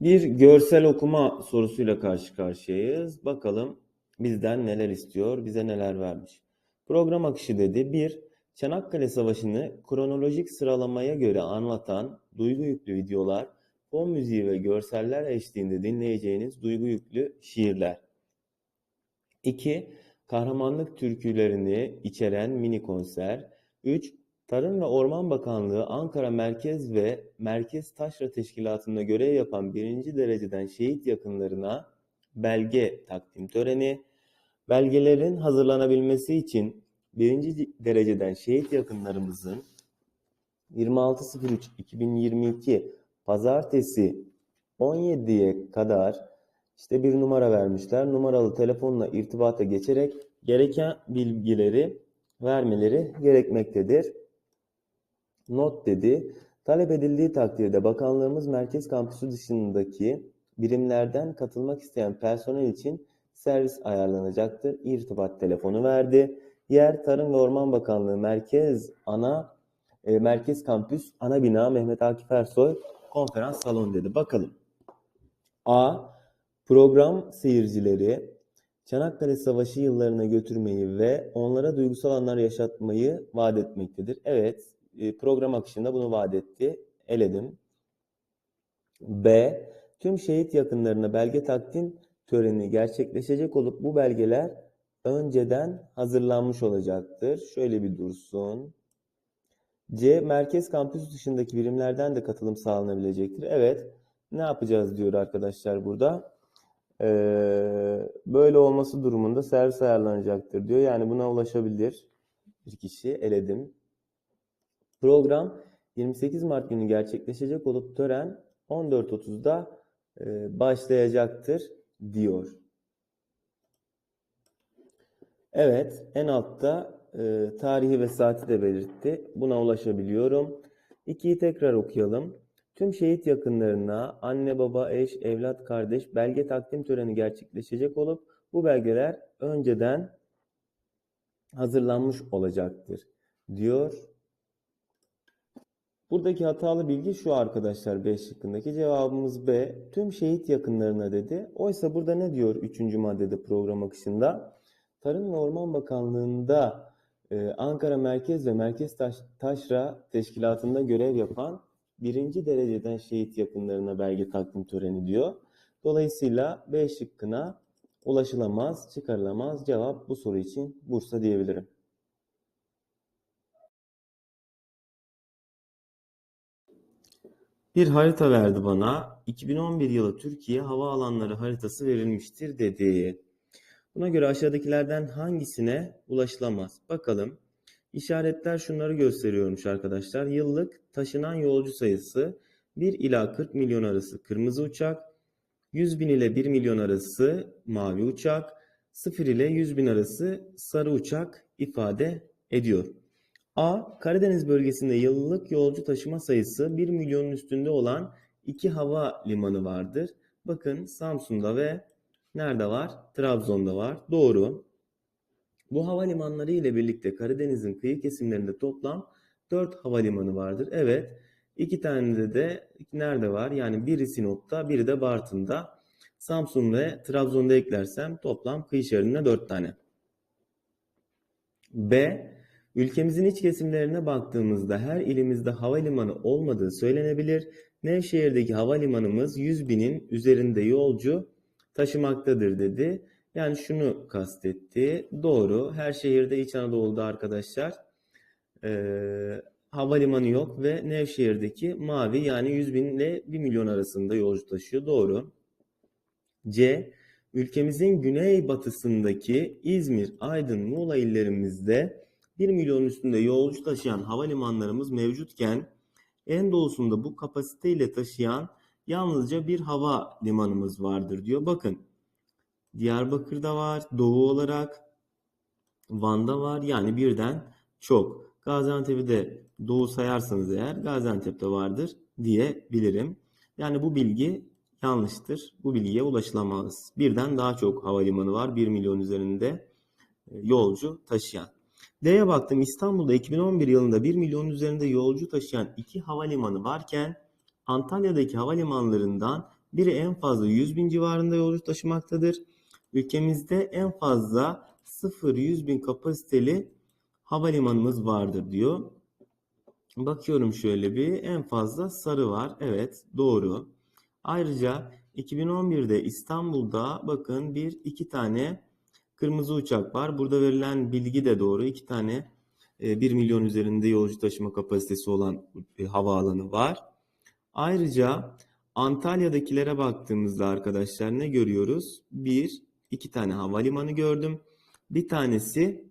Bir görsel okuma sorusuyla karşı karşıyayız. Bakalım bizden neler istiyor, bize neler vermiş. Program akışı dedi. 1. Çanakkale Savaşı'nı kronolojik sıralamaya göre anlatan duygu yüklü videolar, fon müziği ve görseller eşliğinde dinleyeceğiniz duygu yüklü şiirler. 2. Kahramanlık türkülerini içeren mini konser. 3. Tarım ve Orman Bakanlığı Ankara Merkez ve Merkez Taşra Teşkilatı'nda görev yapan birinci dereceden şehit yakınlarına belge takdim töreni. Belgelerin hazırlanabilmesi için birinci dereceden şehit yakınlarımızın 26.03.2022 Pazartesi 17'ye kadar işte bir numara vermişler. Numaralı telefonla irtibata geçerek gereken bilgileri vermeleri gerekmektedir. Not dedi. Talep edildiği takdirde bakanlığımız merkez kampüsü dışındaki birimlerden katılmak isteyen personel için servis ayarlanacaktır. İrtibat telefonu verdi. Yer Tarım ve Orman Bakanlığı Merkez Ana e, Merkez Kampüs Ana Bina Mehmet Akif Ersoy Konferans Salonu dedi. Bakalım. A. Program seyircileri Çanakkale Savaşı yıllarına götürmeyi ve onlara duygusal anlar yaşatmayı vaat etmektedir. Evet, e, program akışında bunu vaat etti. Eledim. B. Tüm şehit yakınlarına belge takdim töreni gerçekleşecek olup bu belgeler önceden hazırlanmış olacaktır. Şöyle bir dursun. C. Merkez kampüs dışındaki birimlerden de katılım sağlanabilecektir. Evet. Ne yapacağız diyor arkadaşlar burada. Ee, böyle olması durumunda servis ayarlanacaktır diyor. Yani buna ulaşabilir bir kişi. Eledim. Program 28 Mart günü gerçekleşecek olup tören 14.30'da e, başlayacaktır diyor. Evet, en altta e, tarihi ve saati de belirtti. Buna ulaşabiliyorum. İkiyi tekrar okuyalım. Tüm şehit yakınlarına anne, baba, eş, evlat, kardeş belge takdim töreni gerçekleşecek olup bu belgeler önceden hazırlanmış olacaktır diyor. Buradaki hatalı bilgi şu arkadaşlar B şıkkındaki cevabımız B. Tüm şehit yakınlarına dedi. Oysa burada ne diyor 3. maddede program akışında? Tarım ve Orman Bakanlığı'nda e, Ankara Merkez ve Merkez Taş, Taşra Teşkilatı'nda görev yapan birinci dereceden şehit yakınlarına belge takdim töreni diyor. Dolayısıyla B şıkkına ulaşılamaz, çıkarılamaz. Cevap bu soru için Bursa diyebilirim. Bir harita verdi bana. 2011 yılı Türkiye hava alanları haritası verilmiştir dedi. Buna göre aşağıdakilerden hangisine ulaşılamaz? Bakalım. İşaretler şunları gösteriyormuş arkadaşlar. Yıllık taşınan yolcu sayısı 1 ila 40 milyon arası kırmızı uçak, 100 bin ile 1 milyon arası mavi uçak, 0 ile 100 bin arası sarı uçak ifade ediyor. A. Karadeniz bölgesinde yıllık yolcu taşıma sayısı 1 milyonun üstünde olan iki hava limanı vardır. Bakın Samsun'da ve nerede var? Trabzon'da var. Doğru. Bu havalimanları ile birlikte Karadeniz'in kıyı kesimlerinde toplam 4 havalimanı vardır. Evet. İki tane de, de nerede var? Yani biri Sinop'ta, biri de Bartın'da. Samsun ve Trabzon'da eklersem toplam kıyı şeridinde 4 tane. B. Ülkemizin iç kesimlerine baktığımızda her ilimizde havalimanı olmadığı söylenebilir. Nevşehir'deki havalimanımız 100 binin üzerinde yolcu taşımaktadır dedi. Yani şunu kastetti. Doğru. Her şehirde İç Anadolu'da arkadaşlar e, havalimanı yok ve Nevşehir'deki mavi yani 100 bin ile 1 milyon arasında yolcu taşıyor. Doğru. C. Ülkemizin güneybatısındaki İzmir, Aydın, Muğla illerimizde 1 milyon üstünde yolcu taşıyan havalimanlarımız mevcutken en doğusunda bu kapasiteyle taşıyan yalnızca bir hava limanımız vardır diyor. Bakın Diyarbakır'da var, doğu olarak Van'da var yani birden çok. Gaziantep'i de doğu sayarsanız eğer Gaziantep'te vardır diyebilirim. Yani bu bilgi yanlıştır. Bu bilgiye ulaşılamaz. Birden daha çok havalimanı var. 1 milyon üzerinde yolcu taşıyan. D'ye baktım İstanbul'da 2011 yılında 1 milyon üzerinde yolcu taşıyan iki havalimanı varken Antalya'daki havalimanlarından Biri en fazla 100 bin civarında yolcu taşımaktadır. Ülkemizde en fazla 0-100 bin kapasiteli havalimanımız vardır diyor. Bakıyorum şöyle bir en fazla sarı var. Evet doğru. Ayrıca 2011'de İstanbul'da bakın bir iki tane kırmızı uçak var. Burada verilen bilgi de doğru. İki tane e, 1 milyon üzerinde yolcu taşıma kapasitesi olan e, havaalanı var. Ayrıca Antalya'dakilere baktığımızda arkadaşlar ne görüyoruz? Bir, iki tane havalimanı gördüm. Bir tanesi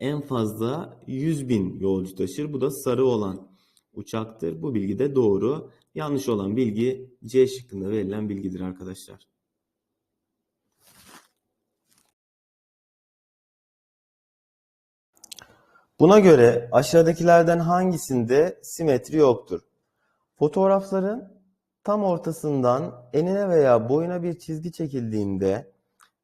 en fazla 100 bin yolcu taşır. Bu da sarı olan uçaktır. Bu bilgi de doğru. Yanlış olan bilgi C şıkkında verilen bilgidir arkadaşlar. Buna göre aşağıdakilerden hangisinde simetri yoktur? Fotoğrafların tam ortasından enine veya boyuna bir çizgi çekildiğinde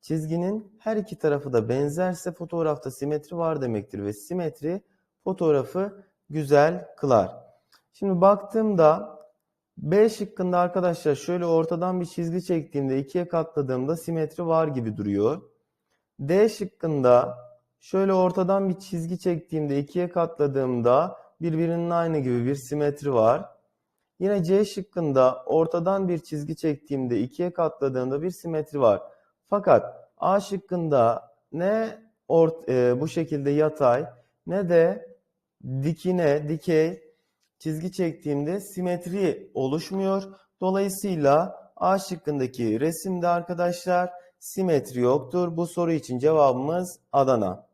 çizginin her iki tarafı da benzerse fotoğrafta simetri var demektir ve simetri fotoğrafı güzel kılar. Şimdi baktığımda B şıkkında arkadaşlar şöyle ortadan bir çizgi çektiğimde ikiye katladığımda simetri var gibi duruyor. D şıkkında şöyle ortadan bir çizgi çektiğimde ikiye katladığımda birbirinin aynı gibi bir simetri var. Yine C şıkkında ortadan bir çizgi çektiğimde ikiye katladığımda bir simetri var. Fakat A şıkkında ne ort e, bu şekilde yatay ne de dikine, dikey çizgi çektiğimde simetri oluşmuyor. Dolayısıyla A şıkkındaki resimde arkadaşlar simetri yoktur. Bu soru için cevabımız Adana.